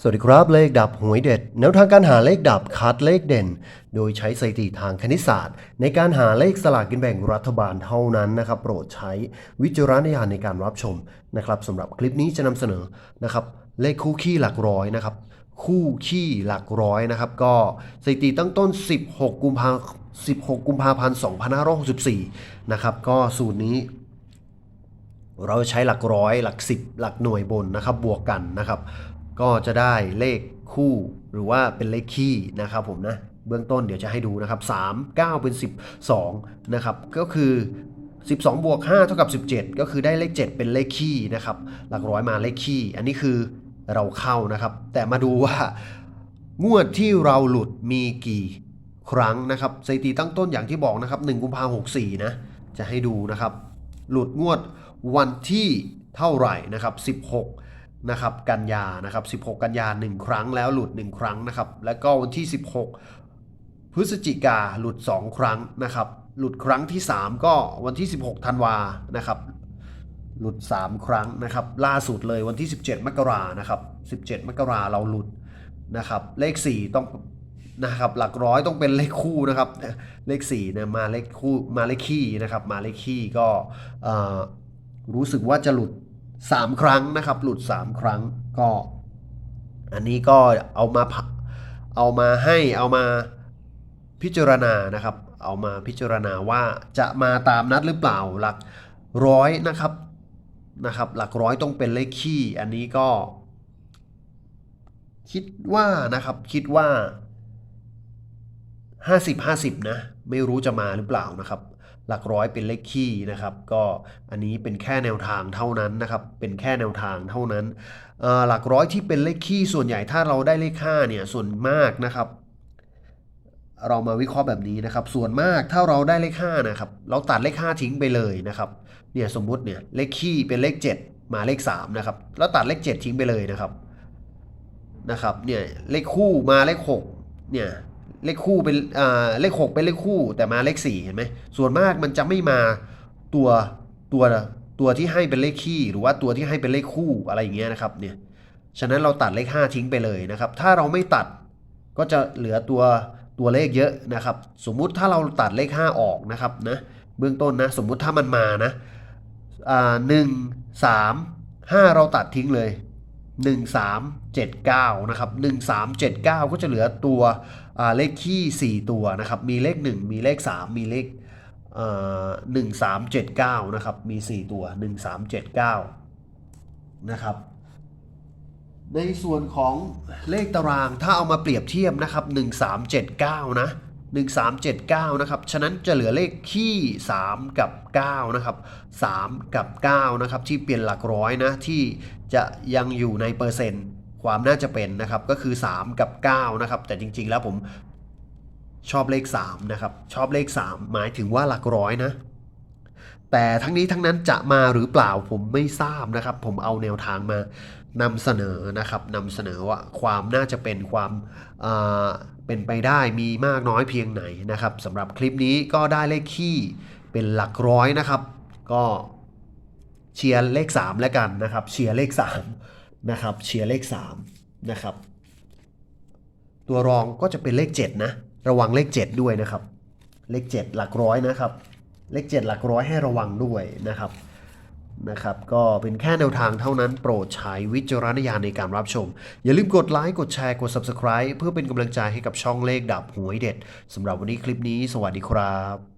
สวัสดีครับเลขดับหวยเด็ดแนวทางการหาเลขดับคัดเลขเด่น โดยใช้สถิติทางคณิตศาสตร์ ในการหาเลขสลากกินแบ่งรัฐบาลเท่านั้นนะครับ โปรดใช้วิจารณญาณในการรับชมนะครับสำหรับคลิปนี้จะนำเสนอนะครับ เลขคู่ขี้หลักร้อยนะครับ คู่ขี้หลักร้อยนะครับ ก็สถิติตั้งต้น 16 กุมภา16 กุมภาพันธ์2564นะครับ ก็สูตรนี้เราใช้หลักร้อยหลักสิบหลักหน่วยบนนะครับบวกกันนะครับ ก็จะได้เลขคู่หรือว่าเป็นเลขคี่นะครับผมนะเบื้องต้นเดี๋ยวจะให้ดูนะครับ 3 9 เป็น 12 นะครับ ก็คือ 12 บวก 5 เท่ากับ 17 ก็คือได้เลข 7 เป็นเลขคี่นะครับ หลักร้อยมาเลขคี่ อันนี้คือเราเข้านะครับ แต่มาดูว่างวดที่เราหลุดมีกี่ครั้งนะครับสถิติตั้งต้นอย่างที่บอกนะครับ 1 กุมภาพันธ์64 นะ จะให้ดูนะครับ หลุดงวดวันที่เท่าไหร่นะครับ 16 นะครับกันยานะครับ 16 กันยา 1 ครั้งแล้วหลุด 1 ครั้งนะครับ แล้วก็วันที่ 16 พฤศจิกาหลุด 2 ครั้งนะครับ หลุดครั้งที่ 3 ก็วันที่ 16 ธันวานะครับ หลุด 3 ครั้งนะครับ ล่าสุดเลยวันที่ 17 มกรานะครับ 17 มกราเราหลุดนะครับ เลข 4 ต้องนะครับหลักร้อยต้องเป็นเลขคู่นะครับ เลข4เนี่ยมาเลขคู่มาเลขคี่นะครับ มาเลขคี่ก็รู้สึกว่าจะหลุด 3 ครั้งนะครับ หลุด 3 ครั้งก็ อันนี้ก็เอามาเอามาให้เอามาพิจารณานะครับ เอามาพิจารณาว่าจะมาตามนัดหรือเปล่าหลักร้อยนะครับนะครับ หลักร้อยต้องเป็นเลขคี่ อันนี้ก็ คิดว่านะครับคิดว่า 50 50 นะ ไม่รู้จะมาหรือเปล่านะครับ หลักร้อยเป็นเลขคี่นะครับ ก็อันนี้เป็นแค่แนวทางเท่านั้นนะครับ เป็นแค่แนวทางเท่านั้น หลักร้อยที่เป็นเลขคี่ส่วนใหญ่ถ้าเราได้เลข5เนี่ยส่วนมากนะครับเรามาวิเคราะห์แบบนี้นะครับ ส่วนมากถ้าเราได้เลข5นะครับ เราตัดเลข 5 ทิ้งไปเลยนะครับ เนี่ยสมมุติเนี่ยเลขคี่เป็นเลข 7 มาเลข3นะครับ แล้วตัดเลข 7 ทิ้งไปเลยนะครับ นะครับ เนี่ยเลขคู่มาเลข6เนี่ย เลขคู่เป็นเลข6เป็นเลขคู่แต่มาเลข4เห็นไหมส่วนมากมันจะไม่มาตัวตัวตัวที่ให้เป็นเลขคี่ หรือว่าตัวที่ให้เป็นเลขคู่อะไรอย่างเงี้ยนะครับเนี่ยฉะนั้นเราตัดเลข 5 ทิ้งไปเลยนะครับ ถ้าเราไม่ตัดก็จะเหลือตัวตัวเลขเยอะนะครับ สมมุติถ้าเราตัดเลข 5 ออกนะครับนะเบื้องต้นนะสมมุติถ้ามันมานะหนึ่งสามห้าเราตัดทิ้งเลย 1379 นะครับ 1379 ก็จะเหลือตัวเลขคี่ 4 ตัวนะครับ มีเลข 1 มีเลข 3 มีเลขเอ่อ1379นะครับ มี4ตัว1379นะครับ ในส่วนของเลขตารางถ้าเอามาเปรียบเทียบนะครับ1379นะ 1379 นะครับ ฉะนั้นจะเหลือเลขคี่ 3 กับ 9 นะครับ 3 กับ 9 นะครับ ที่เปลี่ยนหลักร้อยนะ ที่จะยังอยู่ในเปอร์เซ็นต์ ความน่าจะเป็นนะครับ ก็คือ 3 กับ 9 นะครับ แต่จริง ๆ แล้วผมชอบเลข 3 นะครับ ชอบเลข 3 หมายถึงว่าหลักร้อยนะ แต่ทั้งนี้ทั้งนั้นจะมาหรือเปล่าผมไม่ทราบนะครับ ผมเอาแนวทางมา นำเสนอนะครับนำเสนอว่าความน่าจะเป็นความเอ่อเป็นไปได้มีมากน้อยเพียงไหนนะครับสำหรับคลิปนี้ก็ได้เลขขี้เป็นหลักร้อยนะครับ ก็เชียร์เลข 3 แล้วกันนะครับ เชียร์เลข3นะครับเชียร์เลข3นะครับ ตัวรองก็จะเป็นเลข 7 นะ ระวังเลข 7 ด้วยนะครับ เลข 7 หลักร้อยนะครับ เลข 7 หลักร้อยให้ระวังด้วยนะครับ นะครับ ก็เป็นแค่แนวทางเท่านั้นโปรดใช้วิจารณญาณในการรับชม อย่าลืมกดไลค์กดแชร์กด Subscribe เพื่อเป็นกำลังใจให้กับช่องเลขดับหวยเด็ดสำหรับวันนี้คลิปนี้ สวัสดีครับ